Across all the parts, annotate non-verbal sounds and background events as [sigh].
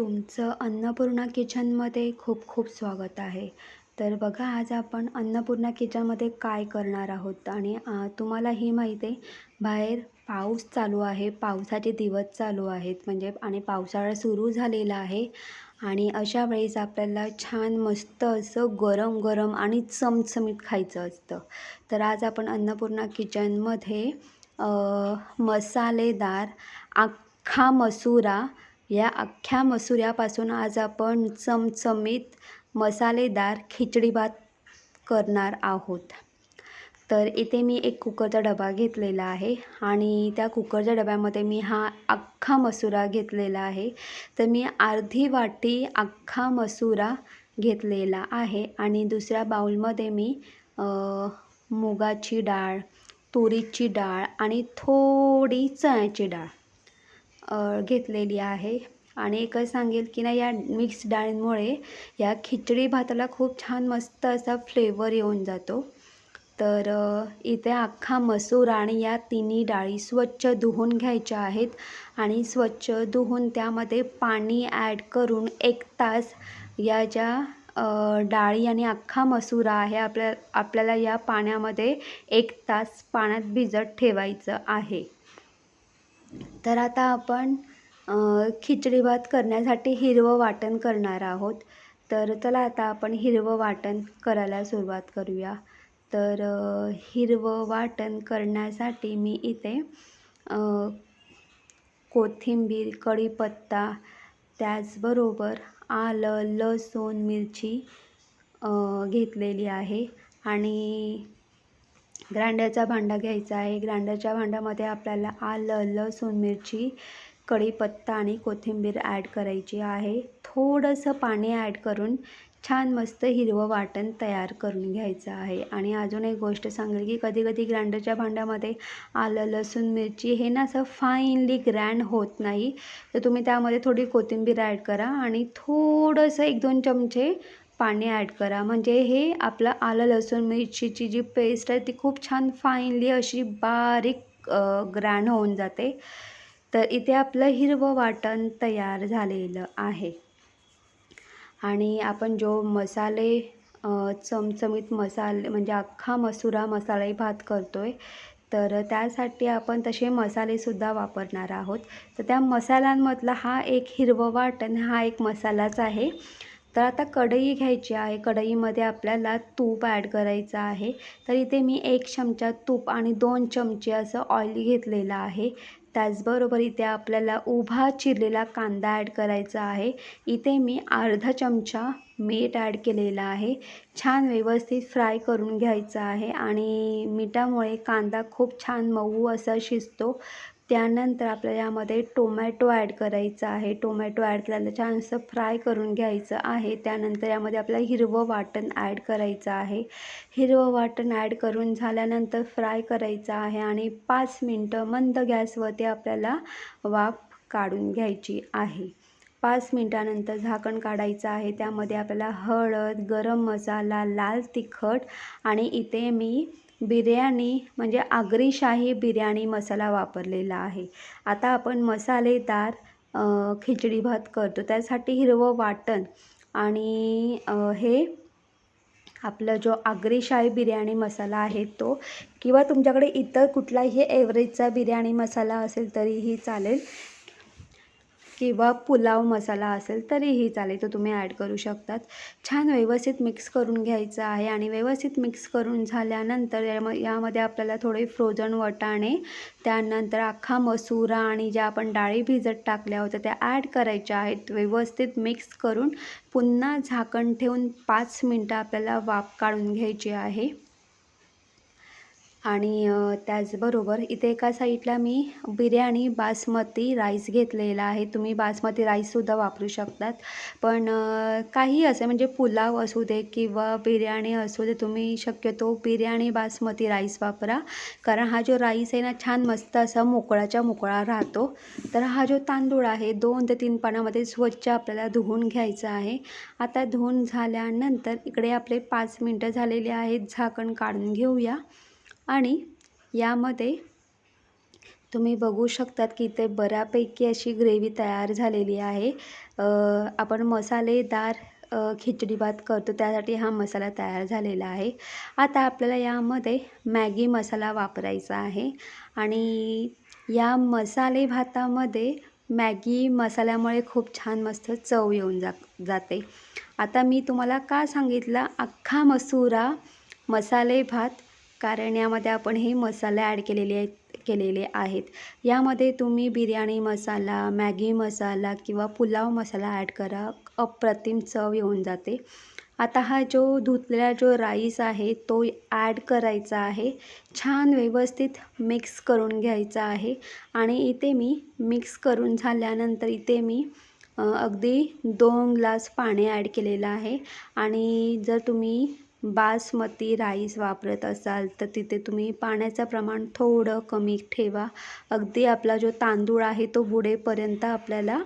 तुमचं अन्नपूर्णा किचनमध्ये खूप खूप स्वागत आहे. तर बघा आज आपण अन्नपूर्णा किचनमध्ये काय करणार आहोत आणि तुम्हाला ही माहीत आहे बाहेर पाऊस चालू आहे पावसाचे दिवस चालू आहेत म्हणजे आणि पावसाळा सुरू झालेला आहे. आणि अशा वेळेस आपल्याला छान मस्त असं गरम गरम आणि चमचमीत खायचं असतं. तर आज आपण अन्नपूर्णा किचनमध्ये मसालेदार अख्खा मसुरा या अख्ख्या मसुऱ्यापासून आज आपण चमचमीत मसालेदार खिचडी भात करणार आहोत. तर इथे मी एक कुकरचा डबा घेतलेला आहे आणि त्या कुकरच्या डब्यामध्ये मी हा अख्खा मसुरा घेतलेला आहे. तर मी अर्धी वाटी अख्खा मसुरा घेतलेला आहे आणि दुसऱ्या बाउलमध्ये मी मुगाची डाळ तुरीची डाळ आणि थोडी चण्याची डाळ. घेतलेली आहे. आणि एकच सांगेल की ना या मिक्स डाळींमुळे या खिचडी भाताला खूप छान मस्त असा फ्लेवर येऊन जातो. तर इथे अख्खा मसूर आणि या तिन्ही डाळी स्वच्छ धुवून घ्यायच्या आहेत. आणि स्वच्छ धुवून त्यामध्ये पाणी ॲड करून एक तास या ज्या डाळी आणि अख्खा मसुरा आहे आपल्या आपल्याला या पाण्यामध्ये एक तास पाण्यात भिजत ठेवायचं आहे. तर आता आपण खिचडी भात करण्यासाठी हिरवं वाटण करणार आहोत. तर चला आता आपण हिरवं वाटण करायला सुरुवात करूया. तर हिरवं वाटण करण्यासाठी मी इथे कोथिंबीर कढीपत्ता त्याचबरोबर आलं लसूण मिरची घेतलेली आहे. आणि ग्राइंडरचा भांडा घ्यायचा आहे. ग्राइंडरच्या भांड्यामध्ये आपल्याला आलं लसूण मिरची कढीपत्ता आणि कोथिंबीर ॲड करायची आहे. थोडंसं पाणी ॲड करून छान मस्त हिरवं वाटण तयार करून घ्यायचं आहे. आणि अजून एक गोष्ट सांगेल की कधी कधी ग्राइंडरच्या भांड्यामध्ये आलं लसूण मिरची हे ना असं फाईनली ग्रँड होत नाही. तर तुम्ही त्यामध्ये थोडी कोथिंबीर ॲड करा आणि थोडंसं एक दोन चमचे पाणी ॲड करा. म्हणजे हे आपलं आलं लसूण मिरचीची जी पेस्ट आहे ती खूप छान फाईनली अशी बारीक ग्रँड होऊन जाते. तर इथे आपलं हिरवं वाटण तयार झालेलं आहे. आणि आपण जो मसाले चमचमीत मसाले म्हणजे अख्खा मसुरा मसालाही भात करतो आहे तर त्यासाठी आपण तसे मसालेसुद्धा वापरणार आहोत. तर त्या मसाल्यांमधला हा एक हिरवं वाटण हा एक मसालाच आहे. तर आता कढई घ्यायची आहे. कढईमध्ये आपल्याला तूप ॲड करायचं आहे. तर इथे मी एक चमचा तूप आणि दोन चमचे असं ऑइल घेतलेलं आहे. त्याचबरोबर इथे आपल्याला उभा चिरलेला कांदा ॲड करायचा आहे. इथे मी अर्धा चमचा मीठ ॲड केलेला आहे. छान व्यवस्थित फ्राय करून घ्यायचं आहे. आणि मिठामुळे कांदा खूप छान मऊ असा शिजतो. त्यानंतर आपल्याला यामध्ये टोमॅटो ॲड करायचा आहे. टोमॅटो ॲड केल्यानंतर छान असं फ्राय करून घ्यायचं आहे. त्यानंतर यामध्ये आपल्याला हिरवं वाटण ॲड करायचं आहे. हिरवं वाटण ॲड करून झाल्यानंतर फ्राय करायचं आहे आणि पाच मिनटं मंद गॅसवरती आपल्याला वाफ काढून घ्यायची आहे. पाच मिनटानंतर झाकण काढायचं आहे. त्यामध्ये आपल्याला हळद गरम मसाला लाल तिखट आणि इथे मी बिर्याणी म्हणजे आगरीशाही बिर्याणी मसाला वापरलेला आहे. आता आपण मसालेदार खिचडी भात करतो. त्यासाठी हिरवं वाटण आणि हे आपलं जो आगरीशाही बिर्याणी मसाला आहे तो किंवा तुमच्याकडे इतर कुठलाही एव्हरेजचा बिर्याणी मसाला असेल तरीही चालेल. किंवा पुलाव मसाला असेल तरीही चालेल. तो तुम्ही ॲड करू शकतात. छान व्यवस्थित मिक्स करून घ्यायचं आहे आणि व्यवस्थित मिक्स करून झाल्यानंतर याम यामध्ये आपल्याला थोडे फ्रोझन वटाणे त्यानंतर अख्खा मसुरा आणि ज्या आपण डाळी भिजत टाकल्या होत्या त्या ॲड करायच्या आहेत. व्यवस्थित मिक्स करून पुन्हा झाकण ठेवून पाच मिनटं आपल्याला वाफ काढून घ्यायची आहे. आणि त्याचबरोबर इथे एका साईडला मी बिर्याणी बासमती राईस घेतलेला आहे. तुम्ही बासमती राईससुद्धा वापरू शकतात. पण काही असे म्हणजे पुलाव असू दे किंवा बिर्याणी असू दे तुम्ही शक्यतो बिर्याणी बासमती राईस वापरा. कारण हा जो राईस आहे ना छान मस्त असा मोकळाच्या मोकळा राहतो. तर हा जो तांदूळ आहे दोन ते तीन पाण्यामध्ये स्वच्छ आपल्याला धुवून घ्यायचा आहे. आता धुवून झाल्यानंतर इकडे आपले पाच मिनटं झालेले आहेत. झाकण काढून घेऊया. आणि यामध्ये तुम्ही बघू शकतात की इथे बऱ्यापैकी अशी ग्रेव्ही तयार झालेली आहे. आपण मसालेदार खिचडी भात करतो त्यासाठी हा मसाला तयार झालेला आहे. आता आपल्याला यामध्ये मॅगी मसाला वापरायचा आहे आणि या मसाले भातामध्ये मॅगी मसाल्यामुळे खूप छान मस्त चव येऊन जा जाते. आता मी तुम्हाला का सांगितलं अख्खा मसुरा मसाले भात कारण यामध्ये आपण हे मसाले ॲड केलेले आहेत केलेले आहेत. यामध्ये तुम्ही बिर्याणी मसाला मॅगी मसाला किंवा पुलाव मसाला ॲड करा. अप्रतिम चव येऊन जाते. आता हा जो धुतलेला जो राईस आहे तो ॲड करायचा आहे. छान व्यवस्थित मिक्स करून घ्यायचा आहे. आणि इथे मी मिक्स करून झाल्यानंतर इथे मी अगदी दोन ग्लास पाणी ॲड केलेलं आहे. आणि जर तुम्ही बासमती राईस वापरत असाल तर तिथे तुम्ही पाण्याचं प्रमाण थोडं कमी ठेवा. अगदी आपला जो तांदूळ आहे तो बुडेपर्यंत आपल्याला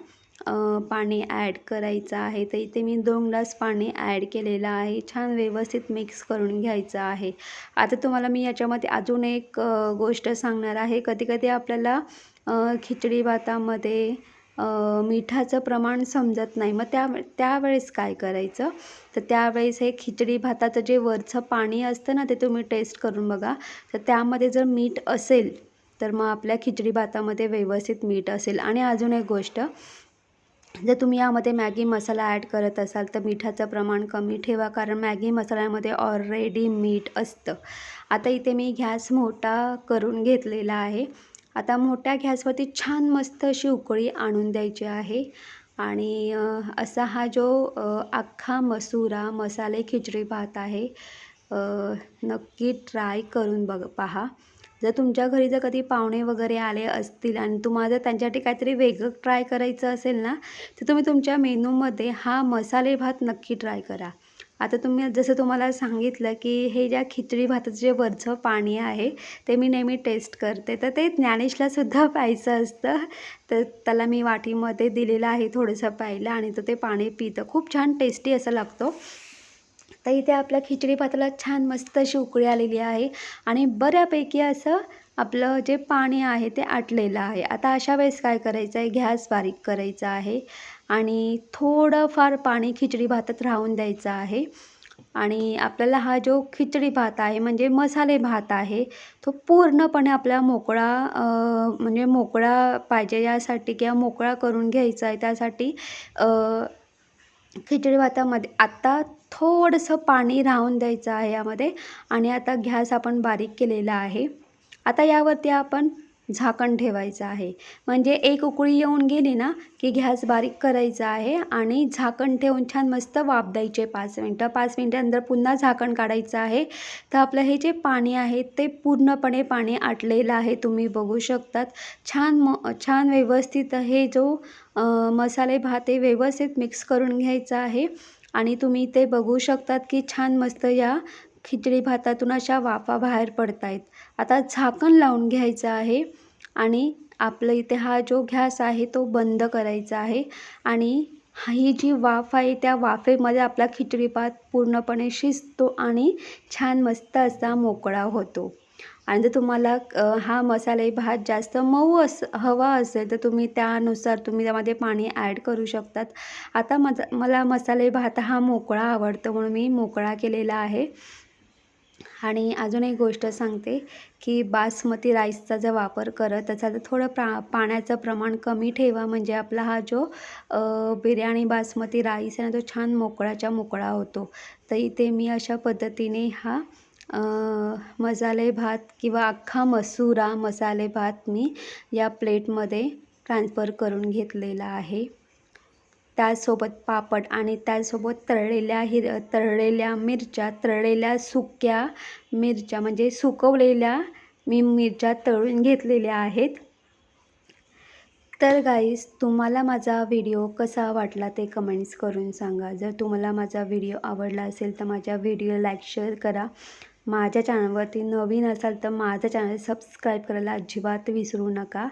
पाणी ॲड करायचं आहे. तर इथे मी दोन ग्लास पाणी ॲड केलेलं आहे. छान व्यवस्थित मिक्स करून घ्यायचं आहे. आता तुम्हाला मी याच्यामध्ये अजून एक गोष्ट सांगणार आहे. कधी कधी आपल्याला खिचडी भातामध्ये मिठाचं प्रमाण समजत नाही. मग त्या त्यावेळेस काय करायचं? तर त्यावेळेस हे खिचडी भाताचं जे वरचं पाणी असतं ना ते तुम्ही टेस्ट करून बघा. तर त्यामध्ये जर मीठ असेल तर मग आपल्या खिचडी भातामध्ये व्यवस्थित मीठ असेल. आणि अजून एक गोष्ट जर तुम्ही यामध्ये मॅगी मसाला ॲड करत असाल तर मिठाचं प्रमाण कमी ठेवा. कारण मॅगी मसाल्यामध्ये ऑलरेडी मीठ असतं. आता इथे मी गॅस मोठा करून घेतलेला आहे. आता मोठ्या गॅसवरती छान मस्त अशी उकळी आणून द्यायची आहे. आणि असा हा जो अख्खा मसुरा मसाले खिचडी भात आहे नक्की ट्राय करून बघ पहा. जर तुमच्या घरी जर कधी पाहुणे वगैरे आले असतील आणि तुम्हाला जर त्यांच्यासाठी काहीतरी वेगळं ट्राय करायचं असेल ना तर तुम्ही तुमच्या मेनूमध्ये हा मसाले भात नक्की ट्राय करा. आता तुम्ही जसं तुम्हाला सांगितलं की हे ज्या खिचडी भाताचं जे वरचं पाणी आहे ते मी नेहमी टेस्ट करते. तर ते ज्ञानेशलासुद्धा [laughs] प्यायचं असतं. तर त्याला मी वाटीमध्ये दिलेलं आहे थोडंसं प्यायला आणि तो ते पाणी पितं. खूप छान टेस्टी असं लागतो. तर इथे आपल्या खिचडी भाताला छान मस्त अशी उकळी आलेली आहे आणि बऱ्यापैकी असं आपलं जे पाणी आहे ते आटलेलं आहे. आता अशा वेळेस काय करायचं आहे? गॅस बारीक करायचा आहे. आणि थोडंफार पाणी खिचडी भातात राहून द्यायचं आहे. आणि आपल्याला हा जो खिचडी भात आहे म्हणजे मसाले भात आहे तो पूर्णपणे आपला मोकळा म्हणजे मोकळा पाहिजे यासाठी किंवा मोकळा करून घ्यायचा आहे. त्यासाठी खिचडी भातामध्ये आत्ता थोडंसं पाणी राहून द्यायचं आहे यामध्ये. आणि आता गॅस आपण बारीक केलेला आहे. आता यावरती आपण झाकण ठेवायचं आहे. म्हणजे एक उकळी येऊन गेली ना की गॅस बारीक करायचा आहे आणि झाकण ठेवून छान मस्त वाफ द्यायचे पाच मिनटं. पाच मिनटानंतर पुन्हा झाकण काढायचं आहे. तर आपलं हे जे पाणी आहे ते पूर्णपणे पाणी आटलेलं आहे. तुम्ही बघू शकतात. छान म छान व्यवस्थित हे जो मसाले भात हे व्यवस्थित मिक्स करून घ्यायचा आहे. आणि तुम्ही ते बघू शकतात की छान मस्त या खिचडी भातातून अशा वाफा बाहेर पडत आहेत आता झाकण लावून घ्यायचं आहे आणि आपलं इथे हा जो गॅस आहे तो बंद करायचा आहे. आणि ही जी वाफ आहे त्या वाफेमध्ये आपला खिचडी भात पूर्णपणे शिजतो आणि छान मस्त असा मोकळा होतो. आणि जर तुम्हाला हा मसाले भात जास्त मऊ अस हवा असेल तर तुम्ही त्यानुसार तुम्ही त्यामध्ये पाणी ॲड करू शकतात. आता मजा मला मसाले भात हा मोकळा आवडतो म्हणून मी मोकळा केलेला आहे. आणि अजून एक गोष्ट सांगते की बासमती राईसचा जर वापर करत त्याचा तर थोडं प्रा पाण्याचं प्रमाण कमी ठेवा. म्हणजे आपला हा जो बिर्याणी बासमती राईस आहे ना तो छान मोकळाच्या मोकळा होतो. तर इथे मी अशा पद्धतीने हा मसाले भात किंवा अख्खा मसुरा मसाले भात मी या प्लेटमध्ये ट्रान्सफर करून घेतलेला आहे. त्याचसोबत पापड आणि त्याचसोबत तळलेल्या हिर तळलेल्या मिरच्या तळलेल्या सुक्या मिरच्या म्हणजे सुकवलेल्या मी मिरच्या तळून घेतलेल्या आहेत. तर गाईस तुम्हाला माझा व्हिडिओ कसा वाटला ते कमेंट्स करून सांगा. जर तुम्हाला माझा व्हिडिओ आवडला असेल तर माझ्या व्हिडिओ लाईक शेअर करा. माझ्या चॅनलवरती नवीन असाल तर माझं चॅनल सबस्क्राईब करायला अजिबात विसरू नका.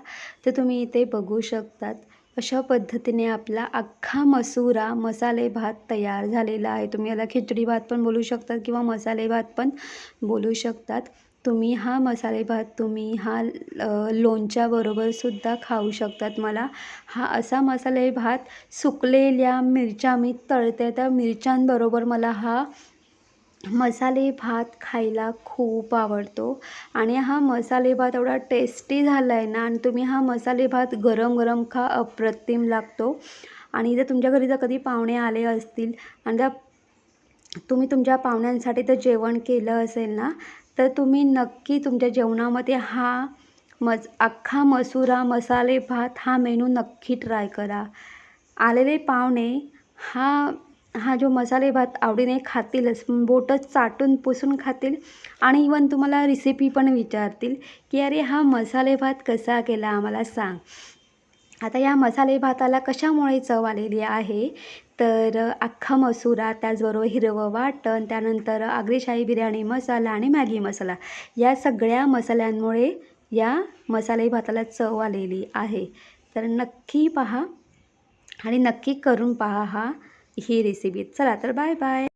तर तुम्ही इथे बघू शकतात. अशा पद्धतीने आपला अख्खा मसुरा मसाले भात तयार झालेला आहे. तुम्ही याला खिचडी भात पण बोलू शकतात किंवा मसाले भात पण बोलू शकतात. तुम्ही हा मसाले भात तुम्ही हा लोणच्याबरोबरसुद्धा खाऊ शकतात. मला हा असा मसाले भात सुकलेल्या मिरच्या मी तळते. त्या मिरच्यांबरोबर मला हा मसाले भात खायला खूप आवडतो. आणि हा मसाले भात एवढा टेस्टी झाला आहे ना आणि तुम्ही हा मसाले भात गरम गरम खा अप्रतिम लागतो. आणि जर तुमच्या घरी जर कधी पाहुणे आले असतील आणि जर तुम्ही तुमच्या पाहुण्यांसाठी तर जेवण केलं असेल ना तर तुम्ही नक्की तुमच्या जेवणामध्ये हा मज अख्खा मसुरा मसाले भात हा मेनू नक्की ट्राय करा. आलेले पाहुणे हा हा जो मसाले भात आवडीने खातीलच बोटं चाटून पुसून खातील आणि इवन तुम्हाला रेसिपी पण विचारतील की अरे हा मसाले भात कसा केला आम्हाला सांग. आता या मसाले भाताला कशामुळे चव आलेली आहे? तर अख्खा मसुरा त्याचबरोबर हिरवं वाटण त्यानंतर आगरीशाही बिर्याणी मसाला आणि मॅगी मसाला. या सगळ्या मसाल्यांमुळे या मसाले भाताला चव आलेली आहे. तर नक्की पहा आणि नक्की करून पहा हा ही रेसिपी चला तर बाय बाय